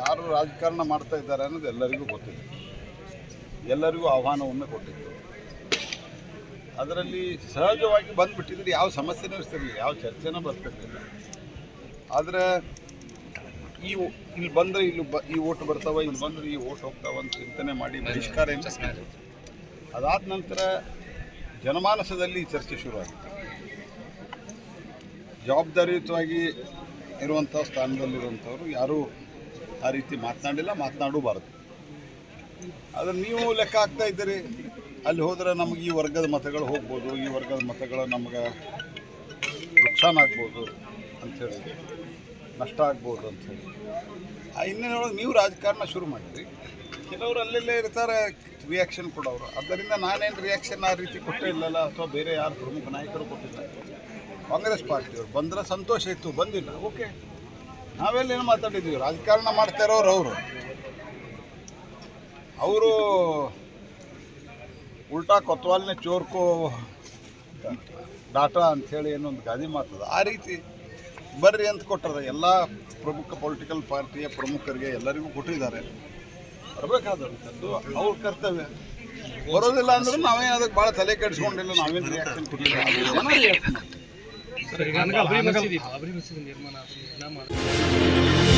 ಯಾರು ರಾಜಕಾರಣ ಮಾಡ್ತಾ ಇದ್ದಾರೆ ಅನ್ನೋದು ಎಲ್ಲರಿಗೂ ಗೊತ್ತಿದೆ. ಎಲ್ಲರಿಗೂ ಆಹ್ವಾನವನ್ನು ಕೊಟ್ಟಿತ್ತು ಅದರಲ್ಲಿ ಸಹಜವಾಗಿ ಬಂದುಬಿಟ್ಟಿದ್ರೆ ಯಾವ ಸಮಸ್ಯೆನೂ ಇರ್ತಿರಲಿಲ್ಲ ಯಾವ ಚರ್ಚೆನೂ ಬರ್ತಿರ್ಲಿಲ್ಲ. ಆದರೆ ಈ ಇಲ್ಲಿ ಬಂದರೆ ಇಲ್ಲಿ ಬ ಈ ಓಟ್ ಬರ್ತಾವ ಇಲ್ಲಿ ಬಂದರೆ ಈ ಓಟ್ ಹೋಗ್ತಾವ ಅಂತ ಚಿಂತನೆ ಮಾಡಿ ಬಹಿಷ್ಕಾರ ಅದಾದ ನಂತರ ಜನಮಾನಸದಲ್ಲಿ ಚರ್ಚೆ ಶುರುವಾಯಿತು ಜವಾಬ್ದಾರಿಯುತವಾಗಿ ಇರುವಂಥ ಸ್ಥಾನದಲ್ಲಿರುವಂಥವ್ರು ಯಾರೂ ಆ ರೀತಿ ಮಾತನಾಡಿಲ್ಲ, ಮಾತನಾಡಬಾರದು. ಆದರೆ ನೀವು ಲೆಕ್ಕ ಹಾಕ್ತಾ ಇದ್ದೀರಿ. ಅಲ್ಲಿ ಹೋದರೆ ನಮಗೆ ಈ ವರ್ಗದ ಮತಗಳು ಹೋಗ್ಬೋದು, ಈ ವರ್ಗದ ಮತಗಳು ನಮ್ಗೆ ನುಕ್ಸಾನ ಆಗ್ಬೋದು ಅಂಥೇಳಿ ನಷ್ಟ ಆಗ್ಬೋದು ಅಂಥೇಳಿ ಆ ಹಿನ್ನೆಲೆಯೊಳಗೆ ನೀವು ರಾಜಕಾರಣ ಶುರು ಮಾಡಿದ್ರಿ. ಕೆಲವರು ಅಲ್ಲೆಲ್ಲೇ ಇರ್ತಾರೆ ರಿಯಾಕ್ಷನ್ ಕೊಡೋರು. ಅದರಿಂದ ನಾನೇನು ರಿಯಾಕ್ಷನ್ ಆ ರೀತಿ ಕೊಟ್ಟೇ ಇಲ್ಲಲ್ಲ, ಅಥವಾ ಬೇರೆ ಯಾರು ಪ್ರಮುಖ ನಾಯಕರು ಕೊಟ್ಟಿಲ್ಲ. ಕಾಂಗ್ರೆಸ್ ಪಾರ್ಟಿಯವರು ಬಂದರೆ ಸಂತೋಷ ಇತ್ತು, ಬಂದಿಲ್ಲ ಓಕೆ ನಾವೆಲ್ಲ ಏನು ಮಾತಾಡಿದ್ವಿ? ರಾಜಕಾರಣ ಮಾಡ್ತಾ ಇರೋರು ಅವರು. ಅವರು ಉಲ್ಟಾ ಕೊತ್ವಾಲ್ನೇ ಚೋರ್ಕೋ ಡಾಟಾ ಅಂಥೇಳಿ ಏನೊಂದು ಗಾದಿ ಮಾಡ್ತದೆ. ಆ ರೀತಿ ಬರ್ರಿ ಅಂತ ಕೊಟ್ಟರೆ ಎಲ್ಲ ಪ್ರಮುಖ ಪೊಲಿಟಿಕಲ್ ಪಾರ್ಟಿಯ ಪ್ರಮುಖರಿಗೆ ಎಲ್ಲರಿಗೂ ಕೊಟ್ಟಿದ್ದಾರೆ. ಬರಬೇಕಾದಂಥದ್ದು ಅವ್ರ ಕರ್ತವ್ಯ. ಬರೋದಿಲ್ಲ ಅಂದ್ರೆ ನಾವೇನು ಅದಕ್ಕೆ ಭಾಳ ತಲೆ ಕೆಡಿಸ್ಕೊಂಡಿಲ್ಲ, ನಾವೇನು ರಿಯಾಕ್ಷನ್ ಕೊಟ್ಟಿಲ್ಲ. ಸರ್ ಈಗ ಅಬ್ರಿ ಮಸೀದಿ ನಿರ್ಮಾಣ ಮಾಡಿ